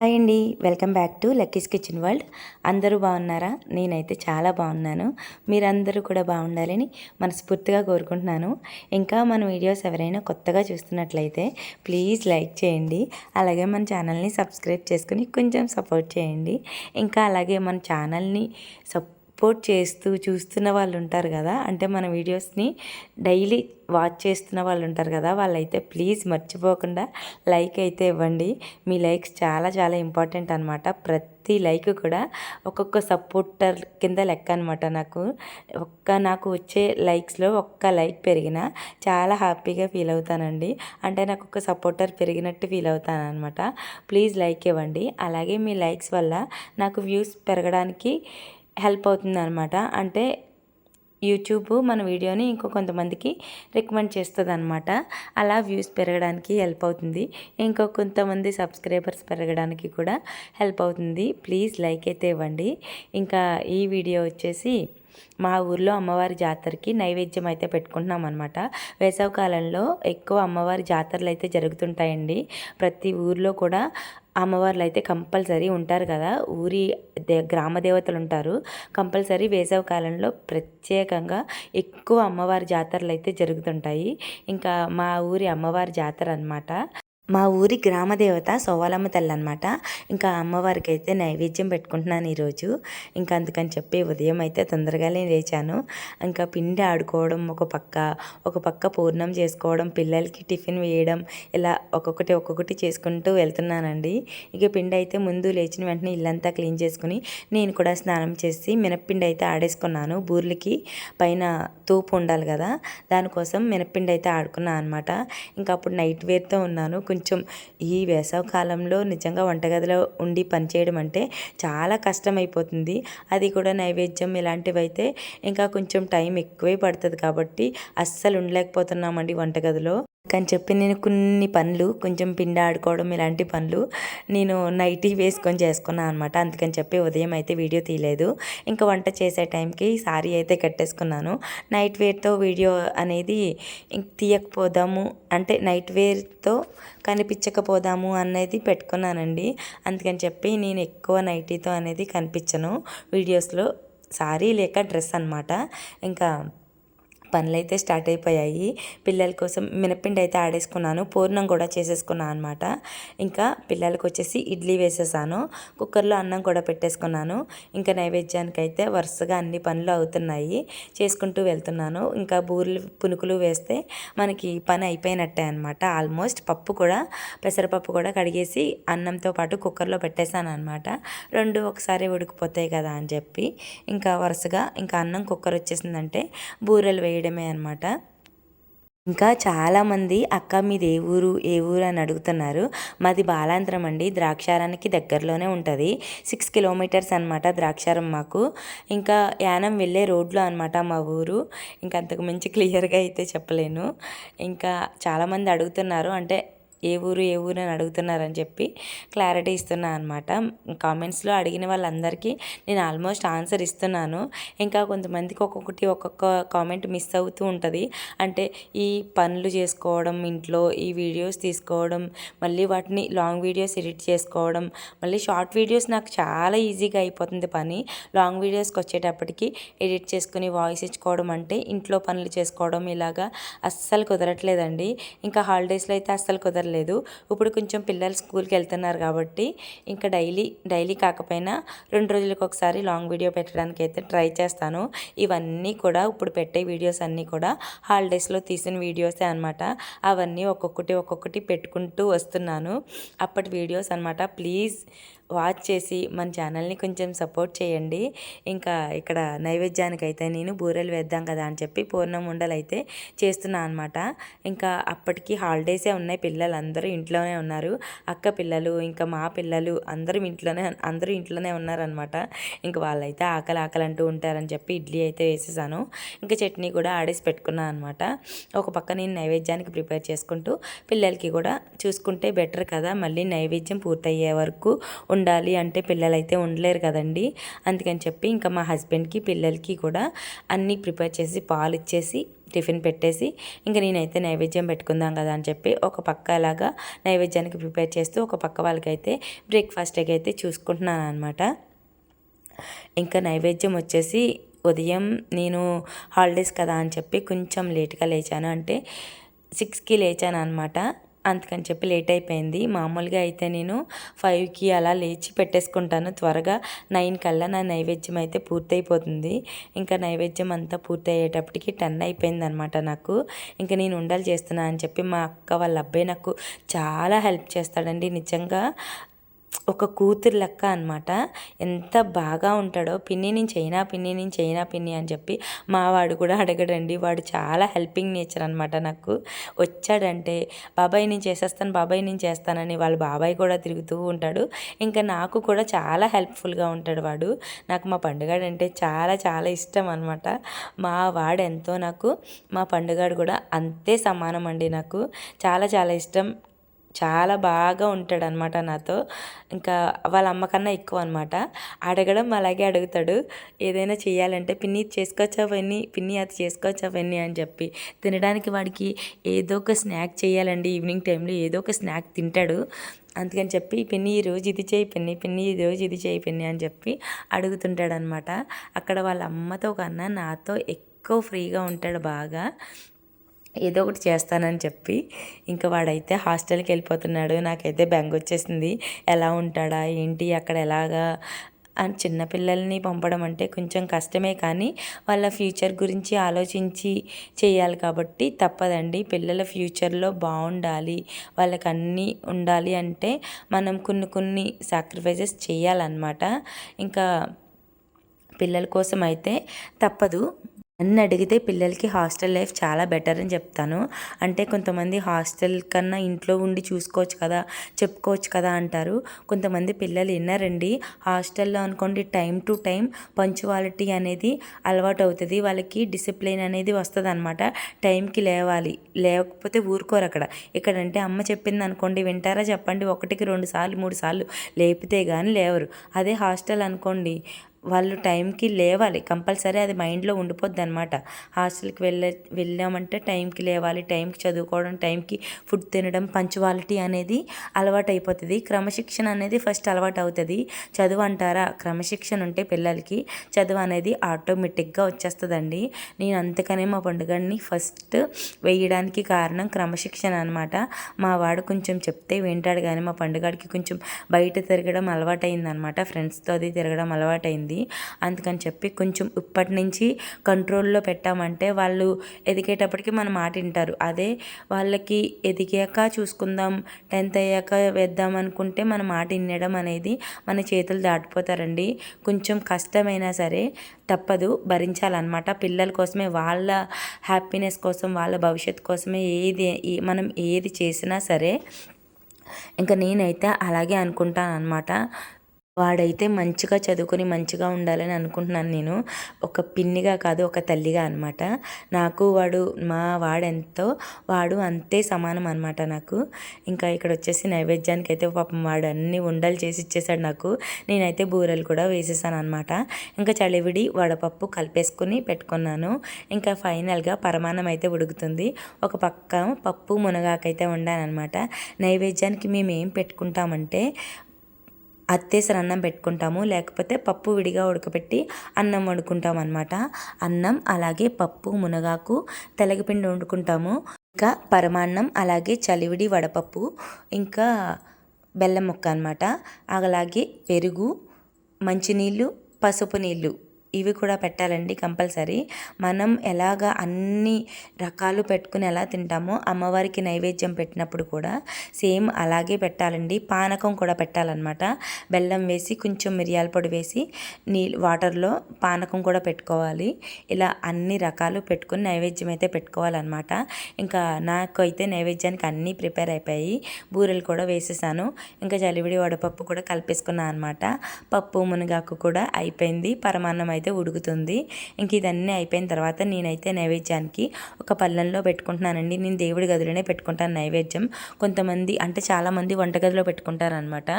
Hi అండి. Welcome back to Lucky's kitchen world. అందరూ బాగున్నారా? నేనైతే చాలా బాగున్నాను. మీరందరూ కూడా బాగుండాలని మనస్ఫూర్తిగా కోరుకుంటున్నాను. ఇంకా మన వీడియోస్ ఎవరైనా కొత్తగా చూస్తున్నట్లయితే ప్లీజ్ లైక్ చేయండి. అలాగే మన ఛానల్ని సబ్స్క్రైబ్ చేసుకుని కొంచెం సపోర్ట్ చేయండి. ఇంకా అలాగే మన ఛానల్ని సప్ సపోర్ట్ చేస్తూ చూస్తున్న వాళ్ళు ఉంటారు కదా అంటే మన వీడియోస్ని డైలీ వాచ్ చేస్తున్న వాళ్ళు ఉంటారు కదా వాళ్ళైతే ప్లీజ్ మర్చిపోకుండా లైక్ అయితే ఇవ్వండి. మీ లైక్స్ చాలా చాలా ఇంపార్టెంట్ అనమాట ప్రతి లైక్ కూడా ఒక్కొక్క సపోర్టర్ కింద లెక్క అనమాట నాకు. ఒక్క నాకు వచ్చే లైక్స్లో ఒక్క లైక్ పెరిగినా చాలా హ్యాపీగా ఫీల్ అవుతానండి. అంటే నాకు ఒక సపోర్టర్ పెరిగినట్టు ఫీల్ అవుతాను అనమాట ప్లీజ్ లైక్ ఇవ్వండి. అలాగే మీ లైక్స్ వల్ల నాకు వ్యూస్ పెరగడానికి హెల్ప్ అవుతుంది అనమాట అంటే యూట్యూబ్ మన వీడియోని ఇంకో కొంతమందికి రికమెండ్ చేస్తుంది అనమాట అలా వ్యూస్ పెరగడానికి హెల్ప్ అవుతుంది. ఇంకో కొంతమంది సబ్స్క్రైబర్స్ పెరగడానికి కూడా హెల్ప్ అవుతుంది. ప్లీజ్ లైక్ అయితే ఇవ్వండి. ఇంకా ఈ వీడియో వచ్చేసి మా ఊర్లో అమ్మవారి జాతరకి నైవేద్యం అయితే పెట్టుకుంటున్నాం అనమాట వేసవకాలంలో ఎక్కువ అమ్మవారి జాతరలు అయితే జరుగుతుంటాయండి. ప్రతి ఊర్లో కూడా అమ్మవార్లు అయితే కంపల్సరీ ఉంటారు కదా. ఊరి దే గ్రామ దేవతలు ఉంటారు. కంపల్సరీ వేసవి కాలంలో ప్రత్యేకంగా ఎక్కువ అమ్మవారి జాతరలు అయితే జరుగుతుంటాయి. ఇంకా మా ఊరి అమ్మవారి జాతర అనమాట మా ఊరి గ్రామదేవత సోవాలమ్మ తల్లి అనమాట ఇంకా అమ్మవారికి అయితే నైవేద్యం పెట్టుకుంటున్నాను ఈరోజు. ఇంకా అందుకని చెప్పి ఉదయం అయితే తొందరగానే లేచాను. ఇంకా పిండి ఆడుకోవడం ఒక పక్క ఒక పక్క పూర్ణం చేసుకోవడం పిల్లలకి టిఫిన్ వేయడం ఇలా ఒక్కొక్కటి ఒక్కొక్కటి చేసుకుంటూ వెళ్తున్నానండి. ఇక పిండి అయితే ముందు లేచిన వెంటనే ఇల్లంతా క్లీన్ చేసుకుని నేను కూడా స్నానం చేసి మినప్పిండి అయితే ఆడేసుకున్నాను. బూర్లకి పైన తూపు ఉండాలి కదా దానికోసం మినప్పిండి అయితే ఆడుకున్నాను అనమాట ఇంకా అప్పుడు నైట్ వేర్తో ఉన్నాను. కొంచెం ఈ వేసవకాలంలో నిజంగా వంటగదిలో ఉండి పనిచేయడం అంటే చాలా కష్టమైపోతుంది. అది కూడా నైవేద్యం ఇలాంటివైతే ఇంకా కొంచెం టైం ఎక్కువే పడుతుంది కాబట్టి అస్సలు ఉండలేకపోతున్నామండి వంటగదిలో. కానీ చెప్పి నేను కొన్ని పనులు కొంచెం పిండి ఆడుకోవడం ఇలాంటి పనులు నేను నైటీ వేసుకొని చేసుకున్నాను అనమాట అందుకని చెప్పి ఉదయం అయితే వీడియో తీయలేదు. ఇంకా వంట చేసే టైంకి సారీ అయితే కట్టేసుకున్నాను. నైట్ వేర్తో వీడియో అనేది తీయకపోదాము అంటే నైట్ వేర్తో కనిపించకపోదాము అనేది పెట్టుకున్నానండి. అందుకని చెప్పి నేను ఎక్కువ నైటీతో అనేది కనిపించను. వీడియోస్లో సారీ లేక డ్రెస్ అనమాట ఇంకా పనులు అయితే స్టార్ట్ అయిపోయాయి. పిల్లల కోసం మినపిండి అయితే ఆడేసుకున్నాను. పూర్ణం కూడా చేసేసుకున్నాను అనమాట ఇంకా పిల్లలకు వచ్చేసి ఇడ్లీ వేసేసాను. కుక్కర్లో అన్నం కూడా పెట్టేసుకున్నాను. ఇంకా నైవేద్యానికి అయితే వరుసగా అన్ని పనులు అవుతున్నాయి. చేసుకుంటూ వెళ్తున్నాను. ఇంకా బూరెలు పునుకులు వేస్తే మనకి పని అయిపోయినట్టే అనమాట ఆల్మోస్ట్ పప్పు కూడా పెసరపప్పు కూడా కడిగేసి అన్నంతో పాటు కుక్కర్లో పెట్టేశాను అనమాట రెండు ఒకసారి ఉడికిపోతాయి కదా అని చెప్పి. ఇంకా వరుసగా ఇంకా అన్నం కుక్కర్ వచ్చేసిందంటే బూరెలు వేయ వేయడమే అనమాట ఇంకా చాలామంది అక్క మీది ఏ ఊరు ఏ ఊరు అని అడుగుతున్నారు. మాది బాలాంతరం అండి. ద్రాక్షారానికి దగ్గరలోనే ఉంటుంది. సిక్స్ కిలోమీటర్స్ అనమాట ద్రాక్షారం మాకు. ఇంకా యానం వెళ్ళే రోడ్లో అనమాట మా ఊరు. ఇంకా అంతకు మించి క్లియర్గా అయితే చెప్పలేను. ఇంకా చాలామంది అడుగుతున్నారు. అంటే ఏ ఊరు ఏ ఊరు అని అడుగుతున్నారని చెప్పి క్లారిటీ ఇస్తున్నాను అనమాట కామెంట్స్లో అడిగిన వాళ్ళందరికీ నేను ఆల్మోస్ట్ ఆన్సర్ ఇస్తున్నాను. ఇంకా కొంతమందికి ఒక్కొక్కటి ఒక్కొక్క కామెంట్ మిస్ అవుతూ ఉంటుంది. అంటే ఈ పనులు చేసుకోవడం ఇంట్లో ఈ వీడియోస్ తీసుకోవడం మళ్ళీ వాటిని లాంగ్ వీడియోస్ ఎడిట్ చేసుకోవడం మళ్ళీ షార్ట్ వీడియోస్ నాకు చాలా ఈజీగా అయిపోతుంది పని. లాంగ్ వీడియోస్కి వచ్చేటప్పటికి ఎడిట్ చేసుకుని వాయిస్ ఇచ్చుకోవడం అంటే ఇంట్లో పనులు చేసుకోవడం ఇలాగా అస్సలు కుదరట్లేదండి. ఇంకా హాలిడేస్లో అయితే అస్సలు కుదరలేదు. అక్కర్లేదు ఇప్పుడు కొంచెం పిల్లలు స్కూల్కి వెళ్తున్నారు కాబట్టి ఇంకా డైలీ డైలీ కాకపోయినా రెండు రోజులకు ఒకసారి లాంగ్ వీడియో పెట్టడానికి అయితే ట్రై చేస్తాను. ఇవన్నీ కూడా ఇప్పుడు పెట్టే వీడియోస్ అన్నీ కూడా హాలిడేస్లో తీసిన వీడియోసే అనమాట అవన్నీ ఒక్కొక్కటి ఒక్కొక్కటి పెట్టుకుంటూ వస్తున్నాను. అప్పటి వీడియోస్ అనమాట ప్లీజ్ వాచ్ చేసి మన ఛానల్ని కొంచెం సపోర్ట్ చేయండి. ఇంకా ఇక్కడ నైవేద్యానికి అయితే నేను బూరెలు వేద్దాం కదా అని చెప్పి పూర్ణం ఉండలు అయితే చేస్తున్నాను అనమాట ఇంకా అప్పటికి హాలిడేసే ఉన్నాయి. పిల్లలు అందరూ ఇంట్లోనే ఉన్నారు. అక్క పిల్లలు ఇంకా మా పిల్లలు అందరూ ఇంట్లోనే అందరూ ఇంట్లోనే ఉన్నారనమాట ఇంకా వాళ్ళైతే ఆకలి ఆకలి అంటూ ఉంటారని చెప్పి ఇడ్లీ అయితే వేసేసాను. ఇంకా చట్నీ కూడా ఆడేసి పెట్టుకున్నాను అనమాట ఒక పక్క నేను నైవేద్యానికి ప్రిపేర్ చేసుకుంటూ పిల్లలకి కూడా చూసుకుంటే బెటర్ కదా. మళ్ళీ నైవేద్యం పూర్తయ్యే వరకు ఉండాలి అంటే పిల్లలైతే ఉండలేరు కదండి. అందుకని చెప్పి ఇంకా మా హస్బెండ్కి పిల్లలకి కూడా అన్నీ ప్రిపేర్ చేసి పాలు ఇచ్చేసి టిఫిన్ పెట్టేసి ఇంకా నేనైతే నైవేద్యం పెట్టుకుందాం కదా అని చెప్పి ఒక పక్క అలాగా నైవేద్యానికి ప్రిపేర్ చేస్తూ ఒక పక్క వాళ్ళకైతే బ్రేక్ఫాస్ట్ అయితే చూసుకుంటున్నాను అనమాట ఇంకా నైవేద్యం వచ్చేసి ఉదయం నేను హాలిడేస్ కదా అని చెప్పి కొంచెం లేట్గా లేచాను. అంటే సిక్స్కి లేచాను అనమాట అందుకని చెప్పి లేట్ అయిపోయింది. మామూలుగా అయితే నేను ఫైవ్కి అలా లేచి పెట్టేసుకుంటాను. త్వరగా నైన్ కల్లా నా నైవేద్యం అయితే పూర్తయిపోతుంది. ఇంకా నైవేద్యం అంతా పూర్తి అయ్యేటప్పటికి టెన్ అయిపోయింది అనమాట నాకు. ఇంకా నేను ఉండాలి చేస్తున్నా అని చెప్పి మా అక్క వాళ్ళ అబ్బాయి నాకు చాలా హెల్ప్ చేస్తాడండి. నిజంగా ఒక కూతురు లెక్క అనమాట ఎంత బాగా ఉంటాడో పిన్ని నేను చైనా పిన్ని నేను చైనా పిన్ని అని చెప్పి మా వాడు కూడా అడగడండి. వాడు చాలా హెల్పింగ్ నేచర్ అనమాట నాకు. వచ్చాడంటే బాబాయ్ నేను చేసేస్తాను బాబాయ్ నేను చేస్తానని వాళ్ళ బాబాయ్ కూడా తిరుగుతూ ఉంటాడు. ఇంకా నాకు కూడా చాలా హెల్ప్ఫుల్గా ఉంటాడు వాడు. నాకు మా పండుగ అంటే చాలా చాలా ఇష్టం అనమాట మా వాడు ఎంతో నాకు మా పండుగాడు కూడా అంతే సమానం అండి నాకు. చాలా చాలా ఇష్టం. చాలా బాగా ఉంటాడనమాట నాతో. ఇంకా వాళ్ళ అమ్మకన్నా ఎక్కువ అనమాట అడగడం అలాగే అడుగుతాడు. ఏదైనా చేయాలంటే పిన్ని చేసుకోవచ్చా అవన్నీ పిన్ని అది చేసుకోవచ్చా అవన్నీ అని చెప్పి. తినడానికి వాడికి ఏదో ఒక స్నాక్ చేయాలండి ఈవినింగ్ టైంలో ఏదో ఒక స్నాక్ తింటాడు. అందుకని చెప్పి పిన్ని ఈరోజు ఇది చేయి పిన్ని పిన్ని ఈరోజు ఇది చేయి పిన్ని అని చెప్పి అడుగుతుంటాడనమాట. అక్కడ వాళ్ళ అమ్మతో కన్నా నాతో ఎక్కువ ఫ్రీగా ఉంటాడు బాగా. ఏదో ఒకటి చేస్తానని చెప్పి ఇంకా వాడైతే హాస్టల్కి వెళ్ళిపోతున్నాడు. నాకైతే బెంగ వచ్చేసింది. ఎలా ఉంటాడా? ఏంటి? అక్కడ ఎలాగా? అని చిన్నపిల్లల్ని పంపడం అంటే కొంచెం కష్టమే కానీ వాళ్ళ ఫ్యూచర్ గురించి ఆలోచించి చేయాలి కాబట్టి తప్పదండి. పిల్లల ఫ్యూచర్లో బాగుండాలి. వాళ్ళకి అన్నీ ఉండాలి అంటే మనం కొన్ని కొన్ని సాక్రిఫైజెస్ చేయాలన్నమాట. ఇంకా పిల్లల కోసం అయితే తప్పదు. నన్ను అడిగితే పిల్లలకి హాస్టల్ లైఫ్ చాలా బెటర్ అని చెప్తాను. అంటే కొంతమంది హాస్టల్ కన్నా ఇంట్లో ఉండి చూసుకోవచ్చు కదా చెప్పుకోవచ్చు కదా అంటారు. కొంతమంది పిల్లలు విన్నారండి హాస్టల్లో అనుకోండి టైం టు టైం పంచువాలిటీ అనేది అలవాటు అవుతుంది వాళ్ళకి డిసిప్లిన్ అనేది వస్తుంది అనమాట టైంకి లేవాలి. లేకపోతే ఊరుకోరు అక్కడ. ఇక్కడంటే అమ్మ చెప్పింది అనుకోండి వింటారా చెప్పండి. ఒకటికి రెండు సార్లు మూడు సార్లు లేపితే కానీ లేవరు. అదే హాస్టల్ అనుకోండి వాళ్ళు టైంకి లేవాలి. కంపల్సరీ అది మైండ్లో ఉండిపోద్ది అనమాట హాస్టల్కి వెళ్ళే వెళ్ళామంటే టైంకి లేవాలి టైంకి చదువుకోవడం టైంకి ఫుడ్ తినడం పంచువాలిటీ అనేది అలవాటు అయిపోతుంది క్రమశిక్షణ అనేది ఫస్ట్ అలవాటు అవుతుంది చదువు అంటారా? క్రమశిక్షణ ఉంటే పిల్లలకి చదువు అనేది ఆటోమేటిక్గా వచ్చేస్తుందండి. నేను అంతకనే మా పండుగని ఫస్ట్ వేయడానికి కారణం క్రమశిక్షణ అనమాట మా వాడు కొంచెం చెప్తే వింటాడు కానీ మా పండుగడికి కొంచెం బయట తిరగడం అలవాటైందనమాట ఫ్రెండ్స్తో అది తిరగడం అలవాటైంది ఉంటుంది. అందుకని చెప్పి కొంచెం ఇప్పటి నుంచి కంట్రోల్లో పెట్టామంటే వాళ్ళు ఎదిగేటప్పటికి మన మాట వింటారు. అదే వాళ్ళకి ఎదిగాక చూసుకుందాం టెన్త్ అయ్యాక వేద్దాం అనుకుంటే మన మాట వినడం అనేది మన చేతులు దాటిపోతారండి. కొంచెం కష్టమైనా సరే తప్పదు భరించాలన్నమాట. పిల్లల కోసమే వాళ్ళ హ్యాపీనెస్ కోసం వాళ్ళ భవిష్యత్తు కోసమే ఏది మనం ఏది చేసినా సరే ఇంకా నేనైతే అలాగే అనుకుంటాను అనమాట వాడైతే మంచిగా చదువుకొని మంచిగా ఉండాలని అనుకుంటున్నాను నేను. ఒక పిన్నిగా కాదు ఒక తల్లిగా అనమాట నాకు వాడు మా వాడెంతో వాడు అంతే సమానం అనమాట నాకు. ఇంకా ఇక్కడ వచ్చేసి నైవేద్యానికి అయితే పాపం వాడు అన్ని ఉండలు చేసి ఇచ్చేసాడు నాకు. నేనైతే బూరెలు కూడా వేసేసాను అనమాట ఇంకా చలివిడి వడపప్పు కలిపేసుకుని పెట్టుకున్నాను. ఇంకా ఫైనల్గా పరమాన్నం అయితే ఉడుకుతుంది. ఒక పక్క పప్పు మునగాకైతే వండానమాట నైవేద్యానికి మేము ఏం పెట్టుకుంటామంటే అత్తేసరి అన్నం పెట్టుకుంటాము లేకపోతే పప్పు విడిగా ఉడకబెట్టి అన్నం వండుకుంటాం అనమాట అన్నం అలాగే పప్పు మునగాకు తెలగపిండి వండుకుంటాము. ఇంకా పరమాన్నం అలాగే చలివిడి వడపప్పు ఇంకా బెల్లం ముక్క అనమాట అలాగే పెరుగు మంచినీళ్ళు పసుపు నీళ్ళు ఇవి కూడా పెట్టాలండి కంపల్సరీ. మనం ఎలాగ అన్ని రకాలు పెట్టుకుని ఎలా తింటామో అమ్మవారికి నైవేద్యం పెట్టినప్పుడు కూడా సేమ్ అలాగే పెట్టాలండి. పానకం కూడా పెట్టాలన్నమాట. బెల్లం వేసి కొంచెం మిరియాల పొడి వేసి నీ వాటర్లో పానకం కూడా పెట్టుకోవాలి. ఇలా అన్ని రకాలు పెట్టుకుని నైవేద్యం అయితే పెట్టుకోవాలన్నమాట. ఇంకా నాకు అయితే నైవేద్యానికి అన్నీ ప్రిపేర్ అయిపోయి బూరెలు కూడా వేసేసాను. ఇంకా జలివిడి వడపప్పు కూడా కలిపేసుకున్నాను అనమాట పప్పు మునగాకు కూడా అయిపోయింది. పరమాన్నం అయితే అయితే ఉడుకుతుంది. ఇంక ఇదన్నీ అయిపోయిన తర్వాత నేనైతే నైవేద్యానికి ఒక పళ్ళెంలో పెట్టుకుంటున్నానండి. నేను దేవుడి గదిలోనే పెట్టుకుంటాను నైవేద్యం. కొంతమంది అంటే చాలామంది వంటగదిలో పెట్టుకుంటారనమాట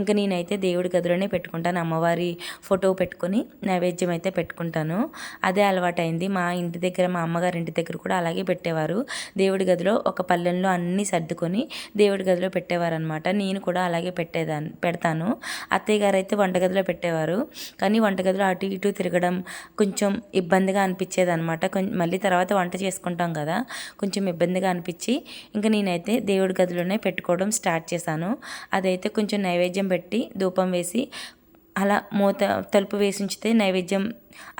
ఇంకా నేనైతే దేవుడి గదిలోనే పెట్టుకుంటాను. అమ్మవారి ఫోటో పెట్టుకొని నైవేద్యం అయితే పెట్టుకుంటాను. అదే అలవాటైంది. మా ఇంటి దగ్గర మా అమ్మగారి ఇంటి దగ్గర కూడా అలాగే పెట్టేవారు. దేవుడి గదిలో ఒక పళ్ళెంలో అన్నీ సర్దుకొని దేవుడి గదిలో పెట్టేవారు అనమాట నేను కూడా అలాగే పెట్టేదాన్ని పెడతాను. అత్తయ్య గారు అయితే వంటగదిలో పెట్టేవారు. కానీ వంటగదిలో అటు ఇటు తిరగడం కొంచెం ఇబ్బందిగా అనిపించేది అనమాట మళ్ళీ తర్వాత వంట చేసుకుంటాం కదా కొంచెం ఇబ్బందిగా అనిపించి ఇంకా నేనైతే దేవుడి గదిలోనే పెట్టుకోవడం స్టార్ట్ చేశాను. అదైతే కొంచెం నైవేద్యం పెట్టి ధూపం వేసి అలా మూత తలుపు వేసి ఉంచితే నైవేద్యం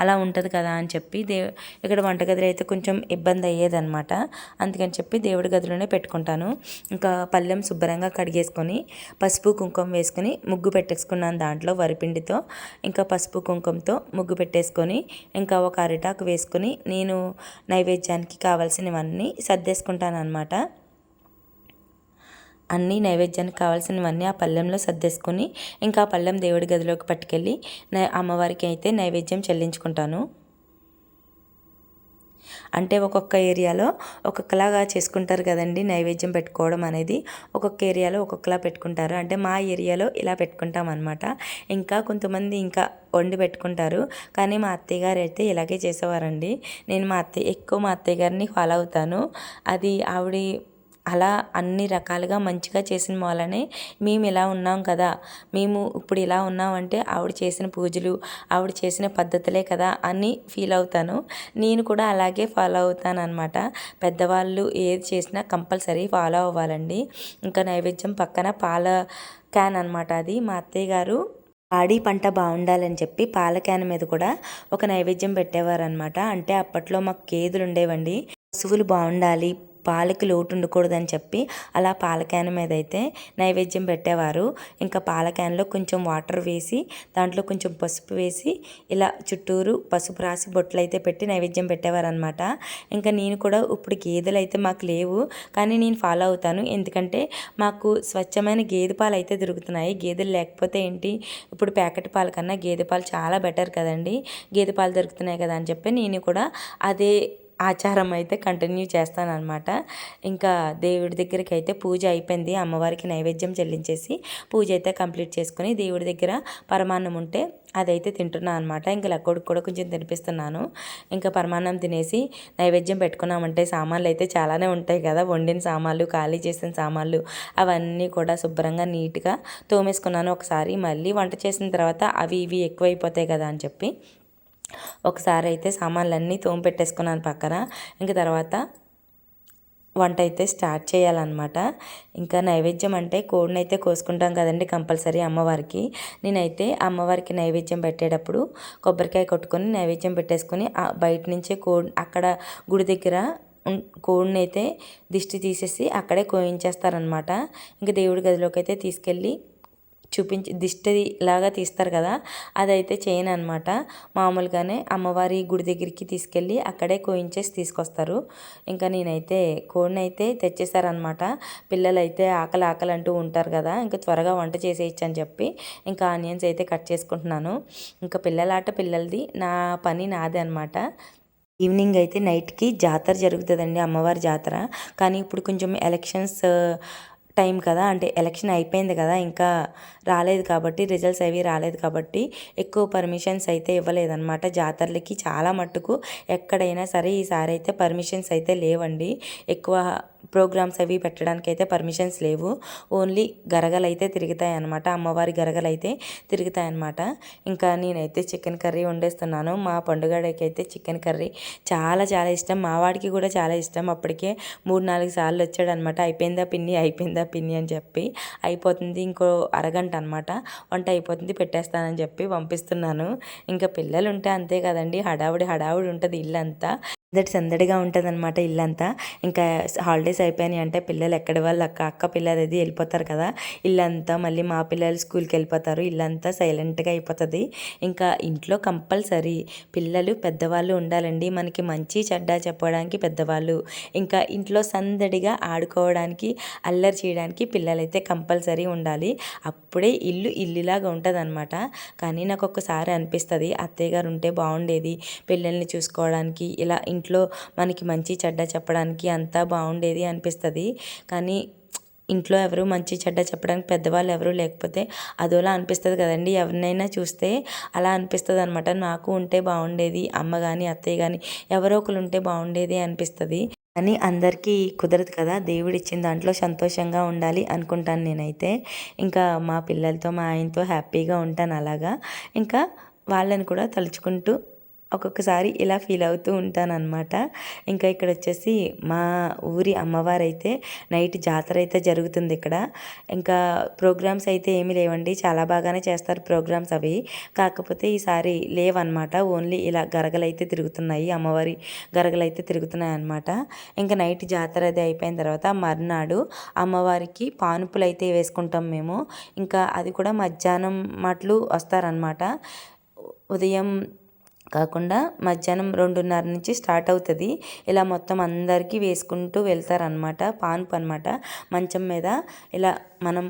అలా ఉంటుంది కదా అని చెప్పి దే ఇక్కడ వంటగదిలో అయితే కొంచెం ఇబ్బంది అయ్యేదన్నమాట. అందుకని చెప్పి దేవుడి గదిలోనే పెట్టుకుంటాను. ఇంకా పళ్ళెం శుభ్రంగా కడిగేసుకొని పసుపు కుంకుమ వేసుకొని ముగ్గు పెట్టేసుకున్నాను దాంట్లో వరిపిండితో. ఇంకా పసుపు కుంకుమతో ముగ్గు పెట్టేసుకొని ఇంకా ఒక అరిటాకు వేసుకొని నేను నైవేద్యానికి కావాల్సినవన్నీ సర్దేసుకుంటాను అనమాట అన్నీ నైవేద్యానికి కావాల్సినవన్నీ ఆ పళ్ళెంలో సర్దేసుకొని ఇంకా ఆ పళ్ళెం దేవుడి గదిలోకి పట్టుకెళ్ళి అమ్మవారికి అయితే నైవేద్యం చెల్లించుకుంటాను. అంటే ఒక్కొక్క ఏరియాలో ఒక్కొక్కలాగా చేసుకుంటారు కదండి నైవేద్యం పెట్టుకోవడం అనేది. ఒక్కొక్క ఏరియాలో ఒక్కొక్కలా పెట్టుకుంటారు. అంటే మా ఏరియాలో ఇలా పెట్టుకుంటాం అనమాట ఇంకా కొంతమంది ఇంకా వండి పెట్టుకుంటారు. కానీ మా అత్తయ్య గారు అయితే ఇలాగే చేసేవారండి. నేను మా అత్తయ్య ఎక్కువ మా అత్తయ్య గారిని ఫాలో అవుతాను. అది ఆవిడ అలా అన్ని రకాలుగా మంచిగా చేసిన వాళ్ళనే మేము ఇలా ఉన్నాం కదా. మేము ఇప్పుడు ఇలా ఉన్నామంటే ఆవిడ చేసిన పూజలు ఆవిడ చేసిన పద్ధతులే కదా అని ఫీల్ అవుతాను. నేను కూడా అలాగే ఫాలో అవుతాను అనమాట పెద్దవాళ్ళు ఏది చేసినా కంపల్సరీ ఫాలో అవ్వాలండి. ఇంకా నైవేద్యం పక్కన పాల క్యాన్ అనమాట అది. మా అత్తయ్య గారు పాడి పంట బాగుండాలని చెప్పి పాల క్యాన్ మీద కూడా ఒక నైవేద్యం పెట్టేవారనమాట అంటే అప్పట్లో మాకు కేదులు ఉండేవండి. పశువులు బాగుండాలి పాలకి లోటు ఉండకూడదని చెప్పి అలా పాల మీద అయితే నైవేద్యం పెట్టేవారు. ఇంకా పాల క్యాన్లో కొంచెం వాటర్ వేసి దాంట్లో కొంచెం పసుపు వేసి ఇలా చుట్టూరు పసుపు రాసి బొట్లు అయితే పెట్టి నైవేద్యం పెట్టేవారు అనమాట ఇంకా నేను కూడా ఇప్పుడు గేదెలు అయితే మాకు లేవు కానీ నేను ఫాలో అవుతాను. ఎందుకంటే మాకు స్వచ్ఛమైన గేదె పాలు అయితే దొరుకుతున్నాయి. గేదెలు లేకపోతే ఏంటి? ఇప్పుడు ప్యాకెట్ పాల కన్నా గేదె పాలు చాలా బెటర్ కదండి. గేదె పాలు దొరుకుతున్నాయి కదా అని చెప్పి నేను కూడా అదే ఆచారం అయితే కంటిన్యూ చేస్తానన్నమాట. ఇంకా దేవుడి దగ్గరికి అయితే పూజ అయిపోయింది. అమ్మవారికి నైవేద్యం చెల్లించేసి పూజ అయితే కంప్లీట్ చేసుకుని దేవుడి దగ్గర పరమాన్నం ఉంటే అదైతే తింటున్నాను అనమాట ఇంకా లక్కోడికి కూడా కొంచెం తినిపిస్తున్నాను. ఇంకా పరమాన్నం తినేసి నైవేద్యం పెట్టుకున్నామంటే సామాన్లు అయితే చాలానే ఉంటాయి కదా. వండిన సామాన్లు ఖాళీ చేసిన సామాన్లు అవన్నీ కూడా శుభ్రంగా నీట్గా తోమేసుకున్నాను. ఒకసారి మళ్ళీ వంట చేసిన తర్వాత అవి ఇవి ఎక్కువైపోతాయి కదా అని చెప్పి ఒకసారి అయితే సామాన్లన్నీ తోము పెట్టేసుకున్నాను పక్కన. ఇంక తర్వాత వంట అయితే స్టార్ట్ చేయాలన్నమాట. ఇంకా నైవేద్యం అంటే కోడిని అయితే కోసుకుంటాం కదండి కంపల్సరీ అమ్మవారికి. నేనైతే అమ్మవారికి నైవేద్యం పెట్టేటప్పుడు కొబ్బరికాయ కొట్టుకొని నైవేద్యం పెట్టేసుకొని బయట నుంచే కోడి అక్కడ గుడి దగ్గర కోడిని అయితే దిష్టి తీసేసి అక్కడే కోయించేస్తారనమాట ఇంకా దేవుడి గదిలోకి అయితే తీసుకెళ్ళి చూపించి దిష్టి లాగా తీస్తారు కదా అదైతే చేయను అనమాట మామూలుగానే అమ్మవారి గుడి దగ్గరికి తీసుకెళ్ళి అక్కడే కోయించేసి తీసుకొస్తారు. ఇంకా నేనైతే కోడిని అయితే తెచ్చేసారనమాట పిల్లలు అయితే ఆకలి ఆకలి అంటూ ఉంటారు కదా ఇంకా త్వరగా వంట చేసేయచ్చు అని చెప్పి ఇంకా ఆనియన్స్ అయితే కట్ చేసుకుంటున్నాను. ఇంకా పిల్లలాట పిల్లలది నా పని నాదే అనమాట ఈవినింగ్ అయితే నైట్కి జాతర జరుగుతుందండి అమ్మవారి జాతర. కానీ ఇప్పుడు కొంచెం ఎలక్షన్స్ టైం కదా అంటే ఎలక్షన్ అయిపోయింది కదా ఇంకా రాలేదు కాబట్టి రిజల్ట్స్ అవి రాలేదు కాబట్టి ఎక్కువ పర్మిషన్స్ అయితే ఇవ్వలేదన్నమాట. జాతరలకి చాలా మట్టుకు ఎక్కడైనా సరే ఈసారి అయితే పర్మిషన్స్ అయితే లేవండి. ఎక్కువ ప్రోగ్రామ్స్ అవి పెట్టడానికి అయితే పర్మిషన్స్ లేవు. ఓన్లీ గరగలు అయితే తిరుగుతాయి అనమాట అమ్మవారి గరగలు అయితే తిరుగుతాయి అనమాట ఇంకా నేనైతే చికెన్ కర్రీ వండేస్తున్నాను. మా పండుగడికి అయితే చికెన్ కర్రీ చాలా చాలా ఇష్టం. మా వాడికి కూడా చాలా ఇష్టం. అప్పటికే మూడు నాలుగు సార్లు వచ్చాడనమాట అయిపోయిందా పిన్ని? అయిపోయిందా పిన్ని అని చెప్పి అయిపోతుంది ఇంకో అరగంట అనమాట వంట అయిపోతుంది పెట్టేస్తానని చెప్పి పంపిస్తున్నాను. ఇంకా పిల్లలు ఉంటే అంతే కదండి హడావుడి హడావుడి ఉంటుంది ఇల్లంతా. దట్ సందడిగా ఉంటుందన్నమాట ఇల్లంతా. ఇంకా హాలిడేస్ అయిపోయినాయి అంటే పిల్లలు ఎక్కడి వాళ్ళు అక్క అక్క పిల్లలు అది వెళ్ళిపోతారు కదా. ఇల్లంతా మళ్ళీ మా పిల్లలు స్కూల్కి వెళ్ళిపోతారు. ఇల్లంతా సైలెంట్గా అయిపోతుంది. ఇంకా ఇంట్లో కంపల్సరీ పిల్లలు పెద్దవాళ్ళు ఉండాలండి. మనకి మంచి చెడ్డ చెప్పడానికి పెద్దవాళ్ళు. ఇంకా ఇంట్లో సందడిగా ఆడుకోవడానికి అల్లరి చేయడానికి పిల్లలైతే కంపల్సరీ ఉండాలి. అప్పుడే ఇల్లు ఇల్లులాగా ఉంటుంది అనమాట కానీ నాకు ఒక్కసారి అనిపిస్తుంది అత్తయ్య గారు ఉంటే బాగుండేది. పిల్లల్ని చూసుకోవడానికి ఇలా ఇంట్లో మనకి మంచి చెడ్డ చెప్పడానికి అంతా బాగుండేది అనిపిస్తుంది. కానీ ఇంట్లో ఎవరు మంచి చెడ్డ చెప్పడానికి పెద్దవాళ్ళు ఎవరు లేకపోతే అదోలా అనిపిస్తుంది కదండి. ఎవరినైనా చూస్తే అలా అనిపిస్తుంది అనమాట నాకు ఉంటే బాగుండేది అమ్మ కానీ అత్తయ్య కానీ ఎవరో ఒకరు ఉంటే బాగుండేది అనిపిస్తుంది. కానీ అందరికీ కుదరదు కదా దేవుడు ఇచ్చిన దాంట్లో సంతోషంగా ఉండాలి అనుకుంటాను నేనైతే. ఇంకా మా పిల్లలతో మా ఆయనతో హ్యాపీగా ఉంటాను అలాగా. ఇంకా వాళ్ళని కూడా తలుచుకుంటూ ఒక్కొక్కసారి ఇలా ఫీల్ అవుతూ ఉంటానన్నమాట. ఇంకా ఇక్కడ వచ్చేసి మా ఊరి అమ్మవారు అయితే నైట్ జాతర అయితే జరుగుతుంది ఇక్కడ. ఇంకా ప్రోగ్రామ్స్ అయితే ఏమీ లేవండి. చాలా బాగానే చేస్తారు ప్రోగ్రామ్స్ అవి. కాకపోతే ఈసారి లేవన్నమాట. ఓన్లీ ఇలా గరగలు అయితే తిరుగుతున్నాయి. అమ్మవారి గరగలు అయితే తిరుగుతున్నాయి అనమాట ఇంకా నైట్ జాతర అది అయిపోయిన తర్వాత మర్నాడు అమ్మవారికి పానుపులు అయితే వేసుకుంటాం మేము. ఇంకా అది కూడా మధ్యాహ్నం మట్లు వస్తారనమాట ఉదయం కాకుండా మధ్యాహ్నం రెండున్నర నుంచి స్టార్ట్ అవుతుంది. ఇలా మొత్తం అందరికీ వేసుకుంటూ వెళ్తారనమాట పాన్పు అనమాట మంచం మీద ఇలా మనం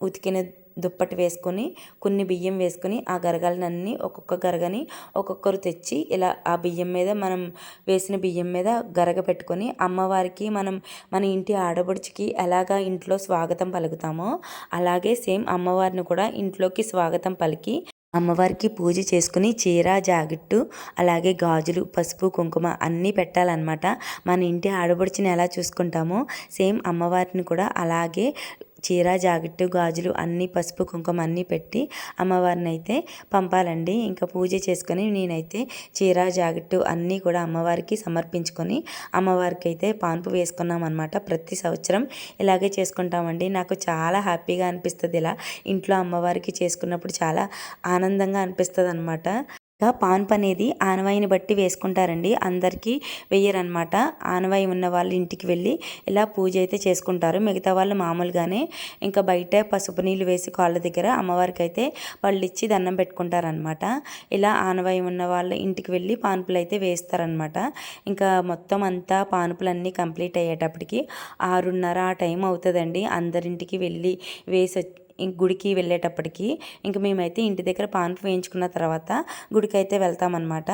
ఉతికిన దుప్పటి వేసుకొని కొన్ని బియ్యం వేసుకొని ఆ గరగలనన్నీ ఒక్కొక్క గరగని ఒక్కొక్కరు తెచ్చి ఇలా ఆ బియ్యం మీద మనం వేసిన బియ్యం మీద గరగ పెట్టుకొని అమ్మవారికి మనం మన ఇంటి ఆడబడుచుకి ఎలాగా ఇంట్లో స్వాగతం పలుకుతామో అలాగే సేమ్ అమ్మవారిని కూడా ఇంట్లోకి స్వాగతం పలికి అమ్మవారికి పూజ చేసుకుని చీర జాకెట్టు అలాగే గాజులు పసుపు కుంకుమ అన్నీ పెట్టాలన్నమాట. మన ఇంటి ఆడబడుచుని ఎలా చూసుకుంటామో సేమ్ అమ్మవారిని కూడా అలాగే చీర జాకెట్టు గాజులు అన్నీ పసుపు కుంకుమ అన్నీ పెట్టి అమ్మవారిని అయితే పంపాలండి. ఇంకా పూజ చేసుకొని నేనైతే చీర జాకెట్టు అన్నీ కూడా అమ్మవారికి సమర్పించుకొని అమ్మవారికి అయితే పాన్పు వేసుకున్నాం అనమాట ప్రతి సంవత్సరం ఇలాగే చేసుకుంటామండి. నాకు చాలా హ్యాపీగా అనిపిస్తుంది ఇలా ఇంట్లో అమ్మవారికి చేసుకున్నప్పుడు చాలా ఆనందంగా అనిపిస్తుంది అనమాట ఇంకా పాన్పు అనేది ఆనవాయిని బట్టి వేసుకుంటారండి. అందరికీ వెయ్యరనమాట ఆనవాయి ఉన్న వాళ్ళ ఇంటికి వెళ్ళి ఇలా పూజ అయితే చేసుకుంటారు. మిగతా వాళ్ళు మామూలుగానే ఇంకా బయట పసుపు నీళ్ళు వేసి కాళ్ళ దగ్గర అమ్మవారికి అయితే వాళ్ళు ఇచ్చి దండం పెట్టుకుంటారనమాట ఇలా ఆనవాయి ఉన్న వాళ్ళ ఇంటికి వెళ్ళి పాన్పులు అయితే వేస్తారనమాట ఇంకా మొత్తం అంతా పాన్పులన్నీ కంప్లీట్ అయ్యేటప్పటికి ఆరున్నర ఆ టైం అవుతుందండి. అందరింటికి వెళ్ళి వేసి గుడికి వెళ్ళేటప్పటికి ఇంక మేమైతే ఇంటి దగ్గర పాన్పు వేయించుకున్న తర్వాత గుడికి అయితే వెళ్తామన్నమాట.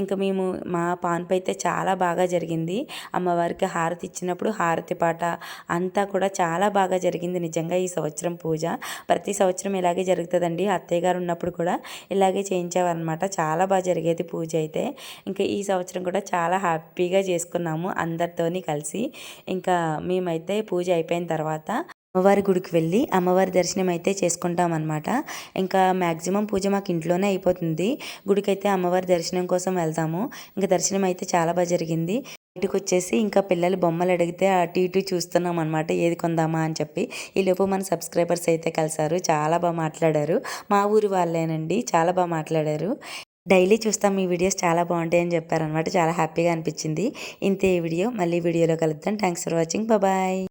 ఇంకా మేము మా పాన్పు అయితే చాలా బాగా జరిగింది. అమ్మవారికి హారతి ఇచ్చినప్పుడు హారతి పాట అంతా కూడా చాలా బాగా జరిగింది నిజంగా ఈ సంవత్సరం పూజ. ప్రతి సంవత్సరం ఇలాగే జరుగుతుందండి. అత్తయ్య గారు ఉన్నప్పుడు కూడా ఇలాగే చేయించేవారనమాట చాలా బాగా జరిగేది పూజ అయితే. ఇంకా ఈ సంవత్సరం కూడా చాలా హ్యాపీగా చేసుకున్నాము అందరితోని కలిసి. ఇంకా మేమైతే పూజ అయిపోయిన తర్వాత అమ్మవారి గుడికి వెళ్ళి అమ్మవారి దర్శనం అయితే చేసుకుంటాం అనమాట ఇంకా మ్యాక్సిమం పూజ మాకు ఇంట్లోనే అయిపోతుంది. గుడికి అయితే అమ్మవారి దర్శనం కోసం వెళ్తాము. ఇంకా దర్శనం అయితే చాలా బాగా జరిగింది. బయటకు వచ్చేసి ఇంకా పిల్లలు బొమ్మలు అడిగితే అటు ఇటు చూస్తున్నాం అనమాట ఏది కొందామా అని చెప్పి. ఈలోపు మన సబ్స్క్రైబర్స్ అయితే కలిసారు చాలా బాగా మాట్లాడారు. మా ఊరు వాళ్ళేనండి. చాలా బాగా మాట్లాడారు. డైలీ చూస్తాం మీ వీడియోస్. చాలా బాగుంటాయి అని చెప్పారనమాట చాలా హ్యాపీగా అనిపించింది. ఇంతే ఈ వీడియో. మళ్ళీ వీడియోలో కలుద్దాం. Thanks for watching. బాయ్.